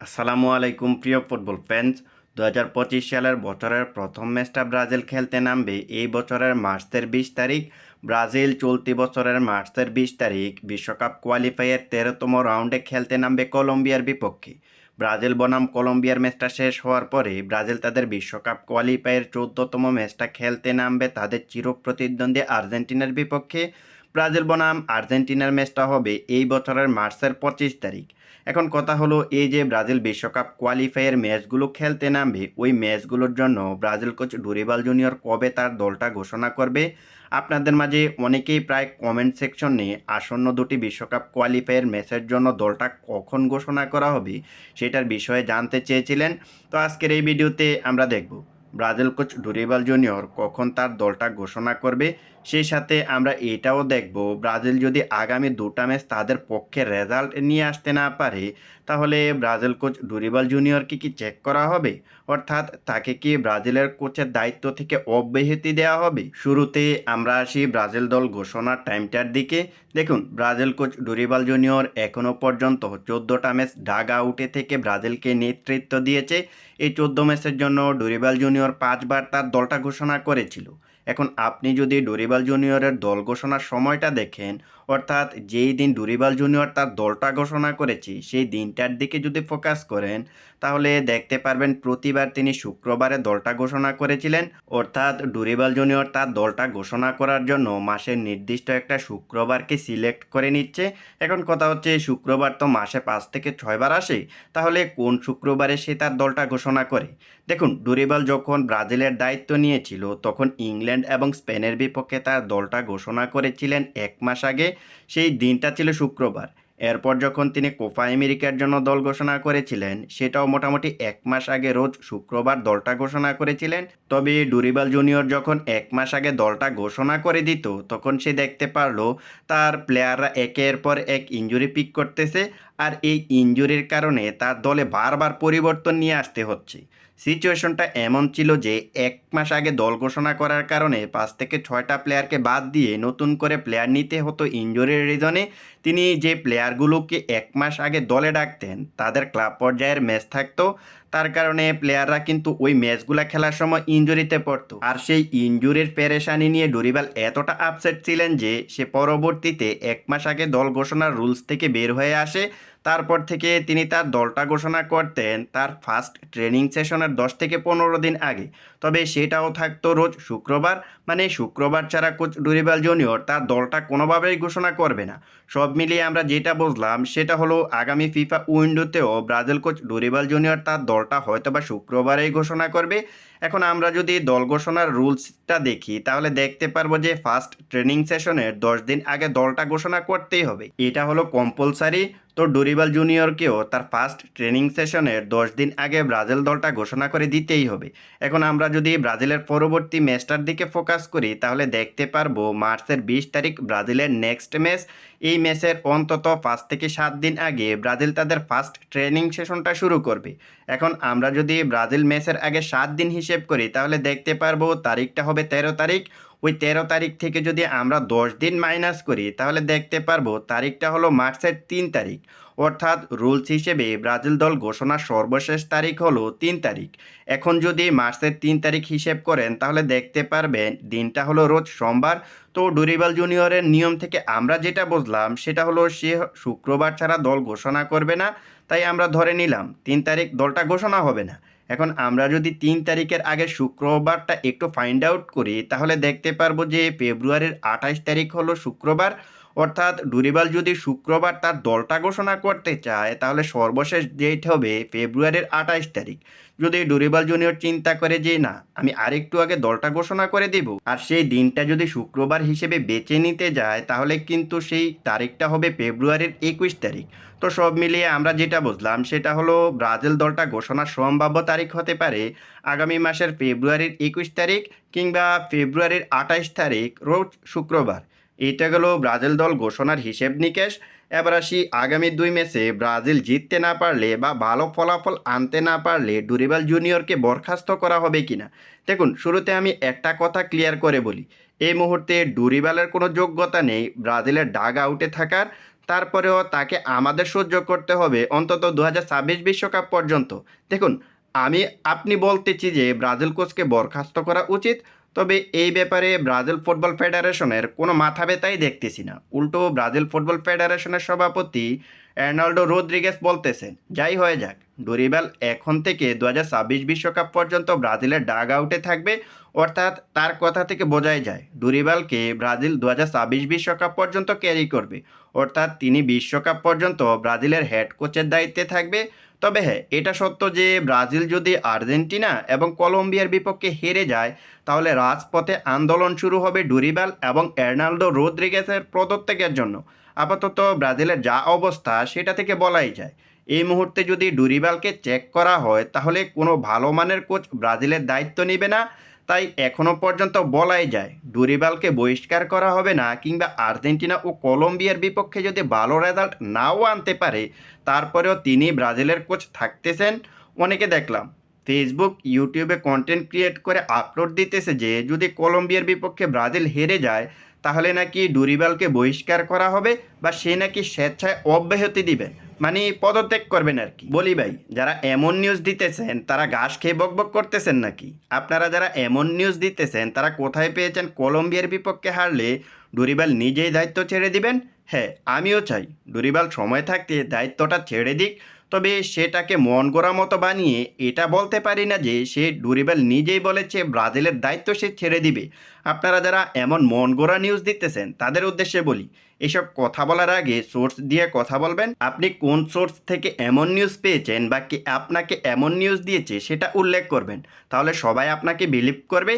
আসসালামু আলাইকুম, প্রিয় ফুটবল ফ্যান্স। দু হাজার পঁচিশ সালের বছরের প্রথম ম্যাচটা ব্রাজিল খেলতে নামবে। এই বছরের মার্চের বিশ তারিখ, ব্রাজিল চলতি বছরের মার্চের বিশ তারিখ, বিশ্বকাপ কোয়ালিফাইয়ের তেরোতম রাউন্ডে খেলতে নামবে কলম্বিয়ার বিপক্ষে। ব্রাজিল বনাম কলম্বিয়ার ম্যাচটা শেষ হওয়ার পরে ব্রাজিল তাদের বিশ্বকাপ কোয়ালিফাইয়ের চোদ্দতম ম্যাচটা খেলতে নামবে তাদের চিরপ্রতিদ্বন্দ্বী আর্জেন্টিনার বিপক্ষে। ব্রাজিল বনাম, আর্জেন্টিনার ম্যাচটা হবে এই বছরের মার্চের পঁচিশ তারিখ। এখন কথা হলো এই যে ব্রাজিল বিশ্বকাপ কোয়ালিফায়ার ম্যাচগুলো খেলতে নামবে, ওই ম্যাচগুলোর জন্য ব্রাজিল কোচ ডুরিবাল জুনিয়র কবে তার দলটা ঘোষণা করবে? আপনাদের মাঝে অনেকেই প্রায় কমেন্ট সেকশনে আসন্ন দুটি বিশ্বকাপ কোয়ালিফায়ার ম্যাচের জন্য দলটা কখন ঘোষণা করা হবে সেটার বিষয়ে জানতে চেয়েছিলেন। তো আজকের এই ভিডিওতে আমরা দেখব, ব্রাজিল কোচ ডুরিবাল জুনিয়র কখন তার দলটা ঘোষণা করবে সেই সাথে আমরা এটাও দেখব, ব্রাজিল যদি আগামী দুটা ম্যাচ তাদের পক্ষে রেজাল্ট নিয়ে আসতে না পারে, তাহলে ব্রাজিল কোচ ডুরিবাল জুনিয়রকে কি চেক করা হবে? অর্থাৎ তাকে কি ব্রাজিলের কোচের দায়িত্ব থেকে অব্যাহতি দেওয়া হবে? শুরুতে আমরা আসি ব্রাজিল দল ঘোষণার টাইমটার দিকে। দেখুন, ব্রাজিল কোচ ডুরিবাল জুনিয়র এখনও পর্যন্ত চোদ্দোটা ম্যাচ ডাগ আউটে থেকে ব্রাজিলকে নেতৃত্ব দিয়েছে। এই চোদ্দ ম্যাচের জন্য ডুরিবাল জুনিয়র পাঁচবার তার দলটা ঘোষণা করেছিল। এখন আপনি যদি ডুরিবাল জুনিয়রের দল ঘোষণার সময়টা দেখেন, অর্থাৎ যেই দিন ডুরিবাল জুনিয়র তার দলটা ঘোষণা করেছে, সেই দিনটার দিকে যদি ফোকাস করেন, তাহলে দেখতে পারবেন প্রতিবার তিনি শুক্রবারে দলটা ঘোষণা করেছিলেন। অর্থাৎ ডুরিবাল জুনিয়র তার দলটা ঘোষণা করার জন্য মাসের নির্দিষ্ট একটা শুক্রবারকে সিলেক্ট করে নিচ্ছে। এখন কথা হচ্ছে, শুক্রবার তো মাসে পাঁচ থেকে ছয়বার আসে, তাহলে কোন শুক্রবারে সে তার দলটা ঘোষণা করে? দেখুন, ডুরিবাল যখন ব্রাজিলের দায়িত্ব নিয়েছিল, তখন ইংল্যান্ড এবং স্পেনের বিপক্ষে তার দলটা ঘোষণা করেছিলেন এক মাস আগে, সেই দিনটা ছিল শুক্রবার। এরপর যখন তিনি কোপা আমেরিকার জন্য দল ঘোষণা করেছিলেন, সেটাও মোটামুটি এক মাস আগে রোজ শুক্রবার দলটা ঘোষণা করেছিলেন। তবে ডুরিবাল জুনিয়র যখন এক মাস আগে দলটা ঘোষণা করে দিত, তখন সে দেখতে পারল, তার প্লেয়াররা একের পর এক ইঞ্জুরি পিক করতেছে, আর এই ইঞ্জুরির কারণে তার দলে বারবার পরিবর্তন নিয়ে আসতে হচ্ছে। সিচুয়েশনটা এমন ছিল যে এক মাস আগে দল ঘোষণা করার কারণে পাঁচ থেকে ছয়টা প্লেয়ারকে বাদ দিয়ে নতুন করে প্লেয়ার নিতে হতো ইঞ্জুরির রিজনে তিনি যে প্লেয়ারগুলোকে এক মাস আগে দলে ডাকতেন, তাদের ক্লাব পর্যায়ের ম্যাচ থাকতো। তার কারণে প্লেয়াররা কিন্তু ওই ম্যাচগুলো খেলার সময় ইঞ্জুরিতে পড়তো। আর সেই ইঞ্জুরির পেরেশানি নিয়ে ডোরিবাল এতটা আপসেট ছিলেন যে, সে পরবর্তীতে এক মাস আগে দল ঘোষণার রুলস থেকে বের হয়ে আসে। তারপর থেকে তিনি তার দলটা ঘোষণা করতেন তার ফার্স্ট ট্রেনিং সেশনের দশ থেকে পনেরো দিন আগে। তবে সেটাও থাকতো রোজ শুক্রবার। মানে শুক্রবার ছাড়া কোচ ডুরিবাল জুনিয়র তার দলটা কোনোভাবেই ঘোষণা করবে না। সব মিলিয়ে আমরা যেটা বুঝলাম, সেটা হলো আগামী ফিফা উইন্ডোতেও ব্রাজিল কোচ ডোরিবাল জুনিয়র তার দলটা হয়তো বা শুক্রবারেই ঘোষণা করবে। এখন আমরা যদি দল ঘোষণার রুলসটা দেখি, তাহলে দেখতে পারব যে ফার্স্ট ট্রেনিং সেশনের দশ দিন আগে দলটা ঘোষণা করতেই হবে। এটা হলো কম্পালসারি তো ডুরিবাল জুনিয়রকেও তার ফার্স্ট ট্রেনিং সেশনের দশ দিন আগে ব্রাজিল দলটা ঘোষণা করে দিতেই হবে। এখন আমরা যদি ব্রাজিলের পরবর্তী ম্যাচটার দিকে ফোকাস করি, তাহলে দেখতে পারব মার্চের বিশ তারিখ ব্রাজিলের নেক্সট ম্যাচ। এই ম্যাচের অন্তত পাঁচ থেকে সাত দিন আগে ব্রাজিল তাদের ফার্স্ট ট্রেনিং সেশনটা শুরু করবে। এখন আমরা যদি ব্রাজিল ম্যাচের আগে সাত দিন হিসেব করি, তাহলে দেখতে পারব তারিখটা হবে তেরো তারিখ। ওই তেরো তারিখ থেকে যদি আমরা দশ দিন মাইনাস করি, তাহলে দেখতে পারব তারিখটা হলো মার্চের তিন তারিখ। অর্থাৎ রুলস হিসেবে ব্রাজিল দল ঘোষণার সর্বশেষ তারিখ হলো তিন তারিখ। এখন যদি মার্চের তিন তারিখ হিসেব করেন, তাহলে দেখতে পারবেন দিনটা হলো রোজ সোমবার। তো ডুরিবাল জুনিয়রের নিয়ম থেকে আমরা যেটা বুঝলাম, সেটা হলো সে শুক্রবার ছাড়া দল ঘোষণা করবে না, তাই আমরা ধরে নিলাম তিন তারিখ দলটা ঘোষণা হবে না। এখন আমরা যদি তিন তারিখের আগে শুক্রবারটা একটু ফাইন্ড আউট করি, তাহলে দেখতে পারব যে ফেব্রুয়ারির আঠাশ তারিখ হলো শুক্রবার অর্থাৎ ডুরিবাল যদি শুক্রবার তার দলটা ঘোষণা করতে চায়, তাহলে সর্বশেষ ডেট হবে ফেব্রুয়ারির আঠাশ তারিখ। যদি ডুরিবাল জুনিয়র চিন্তা করে যে, না, আমি আরেকটু আগে দলটা ঘোষণা করে দিব, আর সেই দিনটা যদি শুক্রবার হিসেবে বেছে নিতে যায়, তাহলে কিন্তু সেই তারিখটা হবে ফেব্রুয়ারির একুশ তারিখ। তো সব মিলিয়ে আমরা যেটা বুঝলাম, সেটা হলো ব্রাজিল দলটা ঘোষণার সম্ভাব্য তারিখ হতে পারে আগামী মাসের ফেব্রুয়ারির একুশ তারিখ কিংবা ফেব্রুয়ারির আঠাশ তারিখ, রোজ শুক্রবার। এটা গেল ব্রাজিল দল ঘোষণার হিসেব নিকেশ। এবার আসি আগামী দুই ম্যাচে ব্রাজিল জিততে না পারলে বা ভালো ফলাফল আনতে না পারলে ডুরিবাল জুনিয়রকে বরখাস্ত করা হবে কিনা। দেখুন, শুরুতে আমি একটা কথা ক্লিয়ার করে বলি। এই মুহূর্তে ডুরিবালের কোনো যোগ্যতা নেই ব্রাজিলের ডাগ আউটে থাকার। তারপরেও তাকে আমাদের সহ্য করতে হবে অন্তত দু বিশ্বকাপ পর্যন্ত। দেখুন, আমি, আপনি বলতেছি যে ব্রাজিল কোচকে বরখাস্ত করা উচিত। তবে এই ব্যাপারে ব্রাজিল ফুটবল ফেডারেশনের কোনো মাথা ব্যথাই দেখতেছি না। উল্টো ব্রাজিল ফুটবল ফেডারেশনের সভাপতি অ্যার্নাল্ডো রোদ্রিগেস বলতেছেন, যাই হয়ে যাক, ডোরিবাল এখন থেকে দু বিশ্বকাপ পর্যন্ত ব্রাজিলের ডাগ আউটে থাকবে। অর্থাৎ তার কথা থেকে বোঝাই যায়, ডুরিবালকে ব্রাজিল দু বিশ্বকাপ পর্যন্ত ক্যারি করবে। অর্থাৎ তিনি বিশ্বকাপ পর্যন্ত ব্রাজিলের হেড কোচের দায়িত্বে থাকবে। তবে হ্যাঁ এটা সত্য যে ব্রাজিল যদি আর্জেন্টিনা এবং কলম্বিয়ার বিপক্ষে হেরে যায়, তাহলে রাজপথে আন্দোলন শুরু হবে ডুরিবাল এবং এর্নাল্ডো রোদ্রিগেসের পদত্যাগের জন্য। আপাতত ব্রাজিলের যা অবস্থা সেটা থেকে বলাই যায়, এই মুহূর্তে যদি ডুরিবালকে চেক করা হয়, তাহলে কোনো ভালো মানের কোচ ব্রাজিলের দায়িত্ব নেবে না। তাই এখনও পর্যন্ত বলাই যায়, ডুরিবালকে বহিষ্কার করা হবে না, কিংবা আর্জেন্টিনা ও কলম্বিয়ার বিপক্ষে যদি ভালো রেজাল্ট নাও আনতে পারে, তারপরেও তিনি ব্রাজিলের কোচ থাকতেছেন। অনেকে দেখলাম ফেসবুক ইউটিউবে কন্টেন্ট ক্রিয়েট করে আপলোড দিতেছে যে, যদি কলম্বিয়ার বিপক্ষে ব্রাজিল হেরে যায় তাহলে নাকি ডুরিবালকে বহিষ্কার করা হবে বা সে নাকি স্বেচ্ছায় অব্যাহতি দিবেন মানে পদত্যাগ করবেন আর কি। বলি ভাই, যারা এমন নিউজ দিতেছেন, তারা ঘাস খেয়ে বকবক করতেছেন নাকি? আপনারা যারা এমন নিউজ দিতেছেন, তারা কোথায় পেয়েছেন কলম্বিয়ার বিপক্ষে হারলে ডুরিবাল নিজেই দায়িত্ব ছেড়ে দিবেন? হ্যাঁ আমিও চাই। ডুরিবাল সময় থাকতে দায়িত্বটা ছেড়ে দিক। তবে সেটাকে মন গড়া মতো বানিয়ে এটা বলতে পারি না যে সে ডুরিবাল নিজেই বলেছে ব্রাজিলের দায়িত্ব সে ছেড়ে দিবে। আপনারা যারা এমন মন গড়া নিউজ দিতেছেন তাদের উদ্দেশ্যে বলি, এসব কথা বলার আগে সোর্স দিয়ে কথা বলবেন। আপনি কোন সোর্স থেকে এমন নিউজ পেয়েছেন বা কি আপনাকে এমন নিউজ দিয়েছে সেটা উল্লেখ করবেন। তাহলে সবাই আপনাকে বিলিভ করবে।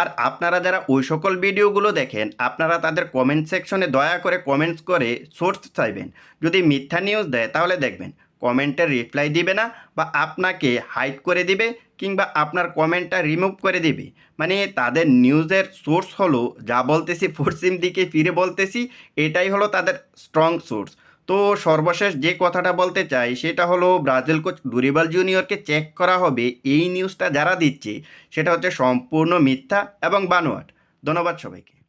আর আপনারা যারা ওই সকল ভিডিওগুলো দেখেন, আপনারা তাদের কমেন্ট সেকশনে দয়া করে কমেন্টস করে সোর্স চাইবেন। যদি মিথ্যা নিউজ দেয়, তাহলে দেখবেন। কমেন্টের রিপ্লাই দিবে না বা আপনাকে হাইড করে দিবে কিংবা আপনার কমেন্টটা রিমুভ করে দিবে। মানে তাদের নিউজের সোর্স হলো যা বলতেছি, পশ্চিম দিকে ফিরে বলতেছি, এটাই হলো তাদের স্ট্রং সোর্স তো সর্বশেষ যে কথাটা বলতে চাই, সেটা হলো ব্রাজিল কোচ ডুরিবাল জুনিয়রকে চেক করা হবে এই নিউজটা যারা দিচ্ছে, সেটা হচ্ছে সম্পূর্ণ মিথ্যা এবং বানোয়াট। ধন্যবাদ সবাইকে।